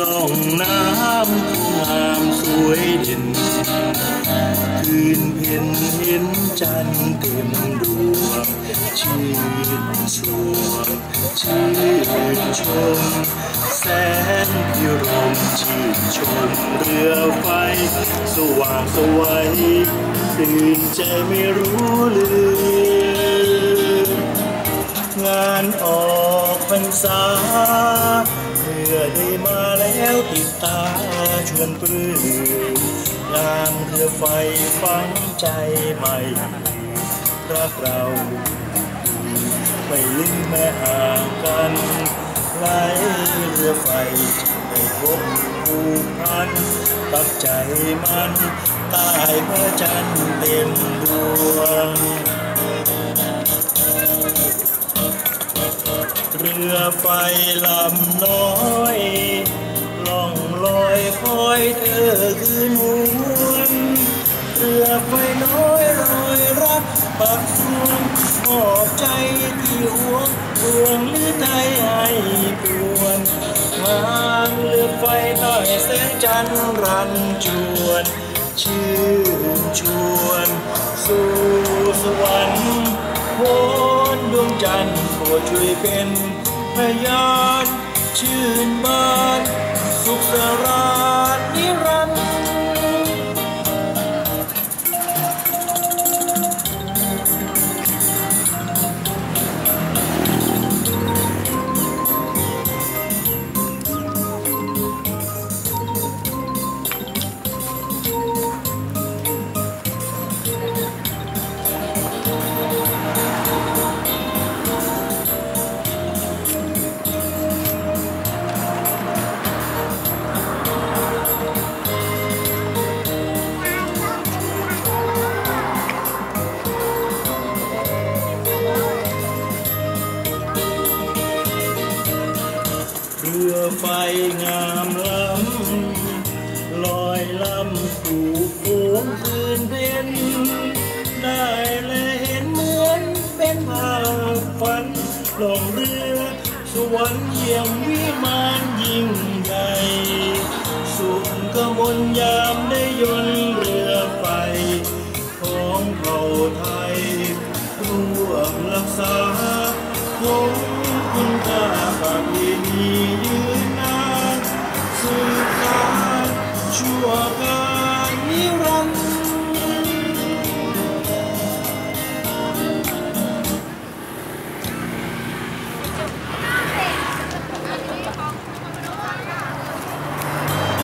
ลองน้ำงามสวยเด่น คืนเพ็ญเห็นจันทร์เต็มดวงชื่นชมชื่นชม แสนพิรมชื่นชมเรือไฟ สว่างสวัยตื่นใจไม่รู้ลืมงานออกพรรษา ติดตาชวนปลื้มงานเรือไฟฝังใจใหม่รักเราไม่ลืมแม้ห่างกันไหลเรือไฟไม่พบผูกพันปักใจมันใต้พระจันทร์เต็มดวงเรือไฟลำน้อย องลอยคอยเธอคืนหวนเรือไฟน้อยลอยรักปักสวงมอบใจที่หัวดวงหรือไทยให้ปวนทางเรือไฟใต้แสงจันทร์รันจวน ชื่นชวน สู่สวรรค์โนดวงจันทร์โปรดช่วยเป็นพยานชื่นบานสุขสร ไฟงามล้ำลอยล้ำสู่โขงคืนเด่นได้และเห็นเหมือนเป็นภาพฝันหลงเรือสวรรค์เยี่ยมวิมานยิ่งใหญ่สุขกมลยามได้ยนเรือไฟ ของเผ่าไทยร่วมรักษาคงคุณค่าประเพณียืน